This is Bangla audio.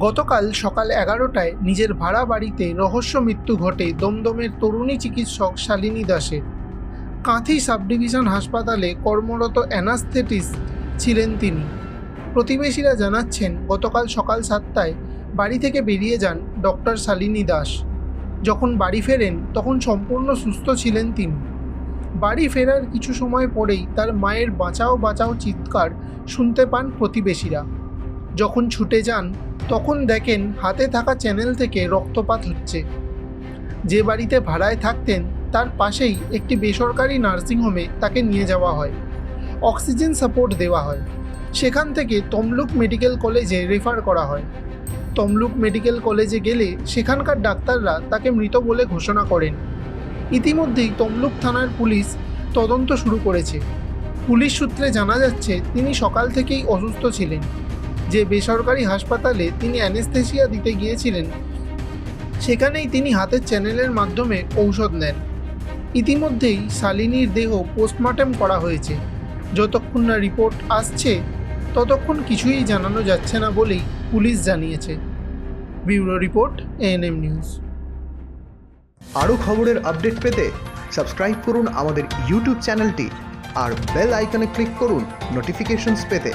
গতকাল সকাল এগারোটায় নিজের ভাড়া বাড়িতে রহস্য মৃত্যু ঘটে দমদমের তরুণী চিকিৎসক শালিনী দাসের। কাঁথি সাব ডিভিশন হাসপাতালে কর্মরত অ্যানাস্থেটিস্ট ছিলেন তিনি। প্রতিবেশীরা জানাচ্ছেন, গতকাল সকাল সাতটায় বাড়ি থেকে বেরিয়ে যান ডক্টর শালিনী দাস। যখন বাড়ি ফেরেন, তখন সম্পূর্ণ সুস্থ ছিলেন তিনি। বাড়ি ফেরার কিছু সময় পরেই তার মায়ের বাঁচাও বাঁচাও চিৎকার শুনতে পান প্রতিবেশীরা। যখন ছুটে যান তখন দেখেন হাতে থাকা চ্যানেল থেকে রক্তপাত হচ্ছে। যে বাড়িতে ভাড়ায় থাকতেন, তার পাশেই একটি বেসরকারি নার্সিংহোমে তাকে নিয়ে যাওয়া হয়। অক্সিজেন সাপোর্ট দেওয়া হয়। সেখান থেকে তমলুক মেডিকেল কলেজে রেফার করা হয়। তমলুক মেডিকেল কলেজে গেলে সেখানকার ডাক্তাররা তাকে মৃত বলে ঘোষণা করেন। ইতিমধ্যেই তমলুক থানার পুলিশ তদন্ত শুরু করেছে। পুলিশ সূত্রে জানা যাচ্ছে, তিনি সকাল থেকেই অসুস্থ ছিলেন। যে বেসরকারি হাসপাতালে তিনি অ্যানেস্থেসিয়া দিতে গিয়েছিলেন, সেখানেই তিনি হাতের চ্যানেলের মাধ্যমে ঔষধ নেন। ইতিমধ্যেই শালিনীর দেহ পোস্টমর্টেম করা হয়েছে। যতক্ষণ না রিপোর্ট আসছে, ততক্ষণ কিছুই জানানো যাচ্ছে না বলেই পুলিশ জানিয়েছে। Bureau report, ANM news. আরও খবরের আপডেট পেতে সাবস্ক্রাইব করুন আমাদের ইউটিউব চ্যানেলটি আর বেল আইকনে ক্লিক করুন নোটিফিকেশনস পেতে।